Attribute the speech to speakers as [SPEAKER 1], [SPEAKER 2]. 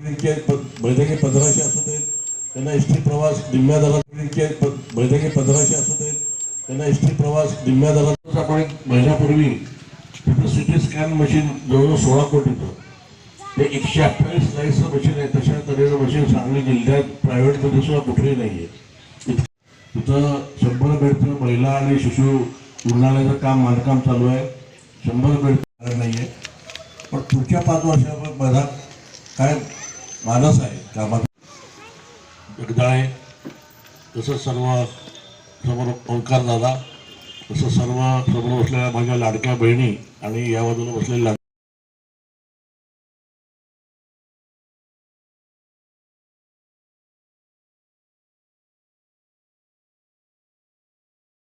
[SPEAKER 1] बैठकी पंधराशे असू देत. त्यांना एस टी प्रवास निम्म्या दरात बैठकी पंधराशे असू देत. त्यांना एस टी प्रवास निम्म्या दरात आपण एक महिन्यापूर्वी तिथं सिटी स्कॅन मशीन जवळजवळ सोळा कोटीचं ते एकशे अठ्ठावीस लाईसचं मशीन आहे. तशा तऱ्हेचं मशीन सांगली जिल्ह्यात प्रायव्हेटमध्ये सुद्धा कुठेही नाही आहे तिथं शंभर बेडचं महिला आणि शिशु रुग्णालयाचं काम बांधकाम चालू आहे. शंभर बेड नाही आहे पण पुढच्या पाच वर्षामध्ये काय मानस आहे कामात जगदाळे तसंच सर्व समोर ओंकार दादा तसं सर्व समोर बसलेल्या माझ्या लाडक्या बहिणी आणि या बाजूला बसलेल्या